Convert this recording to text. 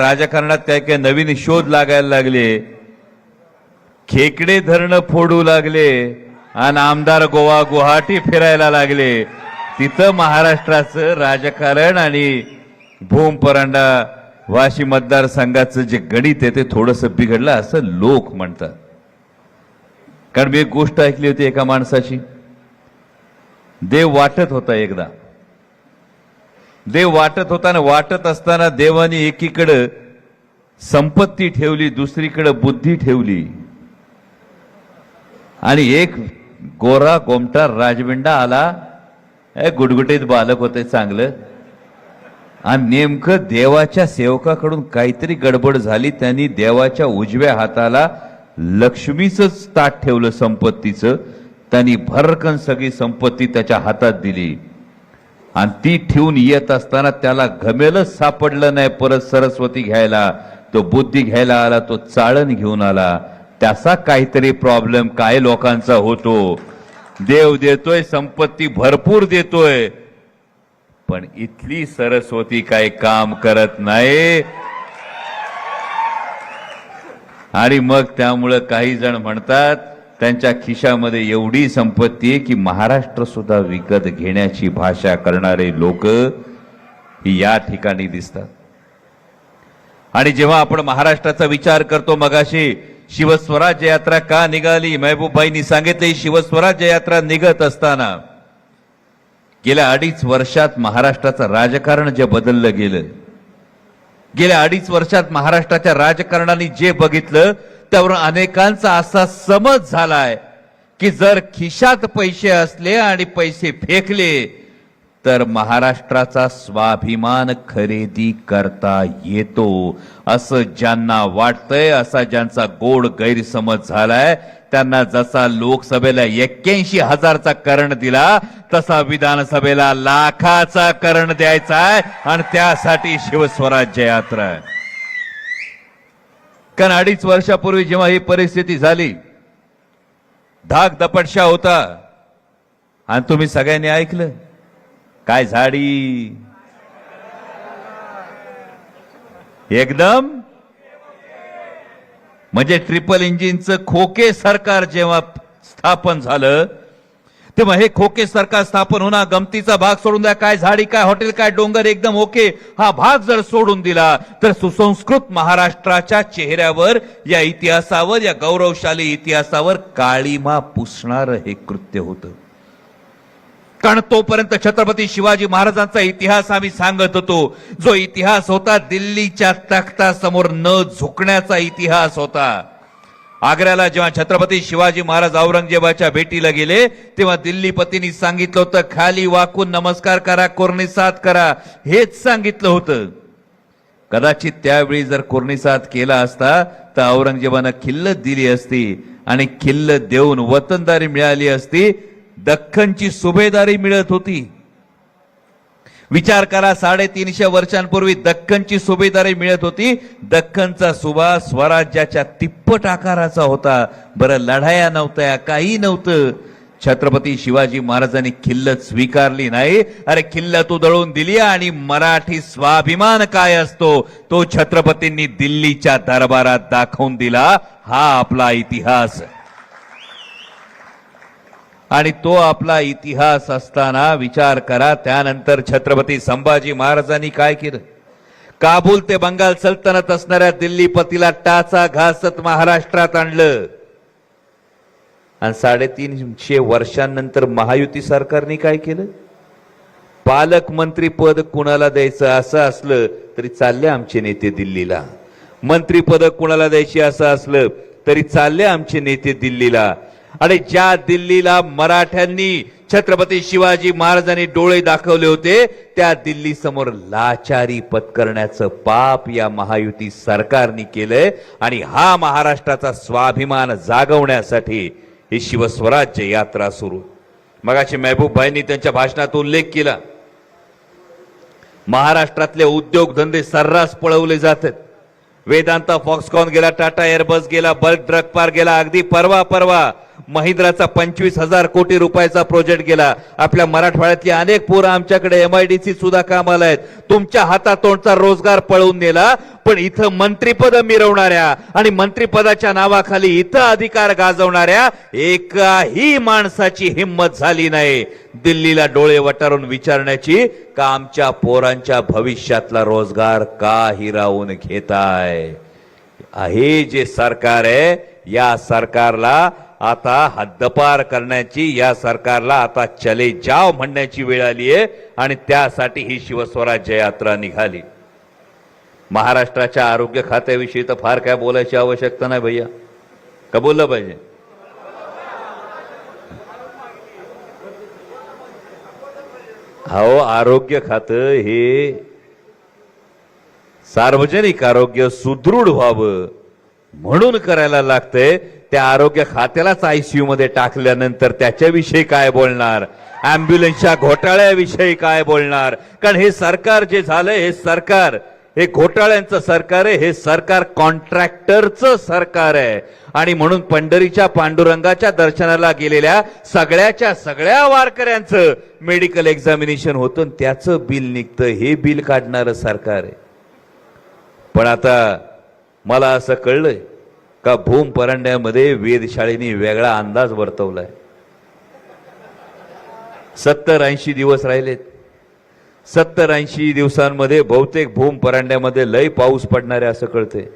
राजकारणात काय काय नवीन शोध लागायला लागले? खेकडे धरणं फोडू लागले आणि आमदार गोवा गुवाहाटी फिरायला लागले. तिथं महाराष्ट्राचं राजकारण आणि भूम परांडा वाशी मतदारसंघाचं जे गणित आहे ते थोडस बिघडलं असं लोक म्हणतात. कारण मी एक गोष्ट ऐकली होती एका माणसाची. देव वाटत होता एकदा. देव वाटत होता आणि वाटत असताना देवाने एकीकडं संपत्ती ठेवली दुसरीकडं बुद्धी ठेवली. आणि एक गोरा गोमटा राजविंडा आला. ए, बालक होते चांगलं. आणि नेमकं देवाच्या सेवकाकडून काहीतरी गडबड झाली त्यांनी देवाच्या उजव्या हाताला लक्ष्मीचंच ताट ठेवलं संपत्तीचं. त्यांनी भरकन सगळी संपत्ती त्याच्या हातात दिली. आणि ती ठेवून येत असताना त्याला घमेलच सापडलं नाही परत सरस्वती घ्यायला. तो बुद्धी घ्यायला आला तो चाळण घेऊन आला. त्याचा काहीतरी प्रॉब्लेम काय लोकांचा होतो? देव देतोय संपत्ती भरपूर देतोय. पण इथली सरस्वती काय काम करत नाही. आणि मग त्यामुळं काही जण म्हणतात त्यांच्या खिशामध्ये एवढी संपत्ती आहे की महाराष्ट्र सुद्धा विकत घेण्याची भाषा करणारे लोक या ठिकाणी दिसतात. आणि जेव्हा आपण महाराष्ट्राचा विचार करतो मगाशी शिवस्वराज्य यात्रा का निघाली? महबूबबाईंनी सांगितले शिवस्वराज्य यात्रा निघत असताना गेल्या अडीच वर्षात महाराष्ट्राचं राजकारण जे बदललं गेलं गेल्या अडीच वर्षात महाराष्ट्राच्या राजकारणाने जे बघितलं त्यावर अनेकांचा असा समज झालाय की जर खिशात पैसे असले आणि पैसे फेकले तर महाराष्ट्राचा स्वाभिमान खरेदी करता येतो. असं ज्यांना वाटतंय असा ज्यांचा गोड गैरसमज झालाय त्यांना जसा लोकसभेला एक्क्याऐंशी हजारचा करण दिला तसा विधानसभेला लाखाचा करण द्यायचा आहे आणि त्यासाठी शिवस्वराज्य यात्रा आहे. कारण अडीच वर्षापूर्वी जेव्हा ही परिस्थिती झाली धाक दपटशा होता. आणि तुम्ही सगळ्यांनी ऐकलं काय झाडी? एकदम? म्हणजे ट्रिपल इंजिनचं खोके सरकार जेव्हा स्थापन झालं तेव्हा हे खोके सरकार स्थापन होणार गमतीचा भाग सोडून द्या काय झाडी काय हॉटेल काय डोंगर एकदम ओके. हा भाग जर सोडून दिला तर सुसंस्कृत महाराष्ट्राच्या चेहऱ्यावर या इतिहासावर या गौरवशाली इतिहासावर काळीमा पुसणार हे कृत्य होतं. कारण तोपर्यंत छत्रपती शिवाजी महाराजांचा इतिहास आम्ही सांगत होतो. जो इतिहास होता दिल्लीच्या तख्तासमोर न झुकण्याचा इतिहास होता. आग्र्याला जेव्हा छत्रपती शिवाजी महाराज औरंगजेबाच्या भेटीला गेले तेव्हा दिल्लीपतींनी सांगितलं होतं खाली वाकून नमस्कार करा कोर्निसात करा. हेच सांगितलं होतं. कदाचित त्यावेळी जर कोर्निसात केला असता तर औरंगजेबानं खिल्लत दिली असती आणि खिल्लत देऊन वतनदारी मिळाली असती दख्खनची सुभेदारी मिळत होती. विचार करा साडेतीनशे वर्षांपूर्वी दख्खनची सुभेदारी मिळत होती. दख्खनचा सुभा स्वराज्याच्या तिप्पट आकाराचा होता. बरं लढाया नव्हत्या काही नव्हतं. छत्रपती शिवाजी महाराजांनी किल्लत स्वीकारली नाही. अरे किल्लत उधळून दिली आणि मराठी स्वाभिमान काय असतो? तो छत्रपतींनी दिल्लीच्या दरबारात दाखवून दिला हा आपला इतिहास. आणि तो आपला इतिहास असताना विचार करा. त्यानंतर छत्रपती संभाजी महाराजांनी काय केलं? काबूल ते बंगाल सल्तनत असणाऱ्या दिल्लीपतीला टाचा घासत महाराष्ट्रात आणलं. आणि साडेतीनशे वर्षांनंतर महायुती सरकारने काय केलं? पालकमंत्री पद कुणाला द्यायचं असं असलं तरी चालले आमचे नेते दिल्लीला. मंत्रीपद कुणाला द्यायची असं असलं तरी चालले आमचे नेते दिल्लीला. आणि ज्या दिल्लीला मराठ्यांनी छत्रपती शिवाजी महाराजांनी डोळे दाखवले होते त्या दिल्ली समोर लाचारी पत्करण्याचं पाप या महायुती सरकारने केलंय आणि हा महाराष्ट्राचा स्वाभिमान जागवण्यासाठी ही शिवस्वराज्य यात्रा सुरू. मगाशी महबूब भाईंनी त्यांच्या भाषणात उल्लेख केला महाराष्ट्रातले उद्योगधंदे सर्रास पळवले जातात. वेदांता फॉक्सकॉन गेला टाटा एअरबस गेला बल्क ड्रग पार गेला अगदी परवा परवा महिंद्राचा पंचवीस हजार कोटी रुपयाचा प्रोजेक्ट गेला. आपल्या मराठवाड्यातली अनेक पोरं आमच्याकडे एमआयडीसी सुद्धा कामाला आहेत. तुमच्या हातातोंडचा रोजगार पळवून नेला पण इथं मंत्रीपद मिरवणाऱ्या आणि मंत्रीपदाच्या नावाखाली इथं अधिकार गाजवणाऱ्या एकाही माणसाची हिंमत झाली नाही. दिल्लीला डोळे वटारून विचारण्याची का आमच्या पोरांच्या भविष्यातला रोजगार का हिरावून घेताय? हे जे सरकार आहे या सरकारला आता हद्दपार करण्याची या सरकारला आता चले जाव म्हणण्याची वेळ आली आहे आणि त्यासाठी ही शिवस्वराज्य यात्रा निघाली. महाराष्ट्राच्या आरोग्य खात्याविषयी तर फार काय बोलायची आवश्यकता नाही भैया. का बोललं पाहिजे? हो आरोग्य खातं हे सार्वजनिक आरोग्य सुदृढ व्हावं म्हणून करायला लागतंय. त्या आरोग्य खात्यालाच आयसीयू मध्ये टाकल्यानंतर त्याच्याविषयी काय बोलणार? अँब्युलन्सच्या घोटाळ्याविषयी काय बोलणार? कारण हे सरकार जे झालंय हे सरकार हे घोटाळ्यांचं सरकार आहे हे सरकार कॉन्ट्रॅक्टरचं सरकार आहे. आणि म्हणून पंढरीच्या पांडुरंगाच्या दर्शनाला गेलेल्या सगळ्याच्या सगळ्या वारकऱ्यांचं मेडिकल एक्झामिनेशन होतं त्याचं बिल निघतं हे बिल काढणारं सरकार आहे. पण आता मला असं कळलंय का भूम परांड्यामध्ये वेधशाळेने वेगळा अंदाज वर्तवलाय. सत्तर ऐंशी दिवस राहिलेत. सत्तर ऐंशी दिवसांमध्ये बहुतेक भूम परांड्यामध्ये लय पाऊस पडणार आहे असं कळतंय.